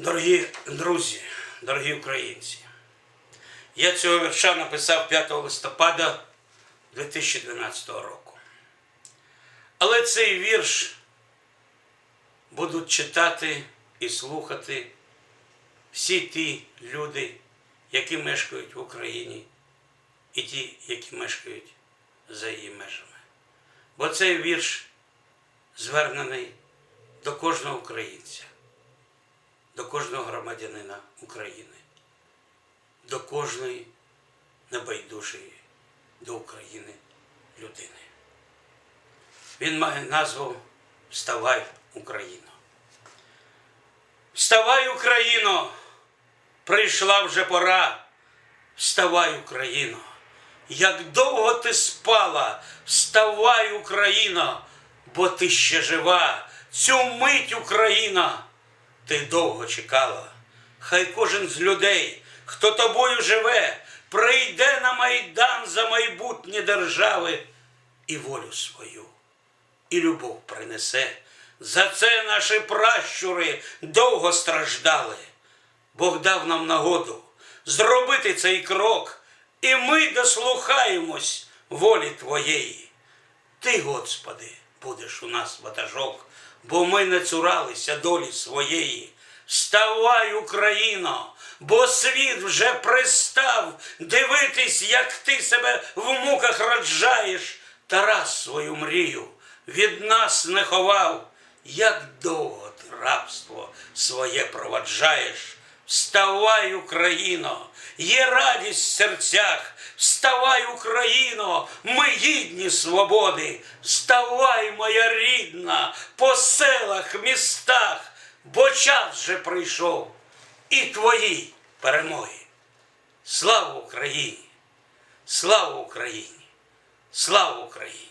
Дорогі друзі, дорогі українці, я цього вірша написав 5 листопада 2012 року. Але цей вірш будуть читати і слухати всі ті люди, які мешкають в Україні, і ті, які мешкають за її межами. Бо цей вірш звернений до кожного українця до кожного громадянина України, до кожної небайдужої до України людини. Він має назву Вставай, Україно. Вставай, Україно! Прийшла вже пора. Вставай, Україно! Як довго ти спала, вставай, Україно, бо ти ще жива, цю мить Україна ти довго чекала. Хай кожен з людей, хто тобою живе, прийде на майдан за майбутнє держави і волю свою, і любов принесе. За це наші пращури довго страждали. Бог дав нам нагоду зробити цей крок, і ми дослухаємось волі Твоєї. Ти, Господи, будеш у нас ватажок, бо ми не цуралися долі своєї. Вставай, Україно, бо світ вже пристав дивитись, як ти себе в муках роджаєш. Тарас свою мрію від нас не ховав. Як довго ти рабство своє проваджаєш? Вставай, Україно, є радість в серцях. Вставай, Україно, ми гідні свободи. Вставай, моя рідна, по селах, містах, бо час вже прийшов і твої перемоги. Слава Україні! Слава Україні! Слава Україні!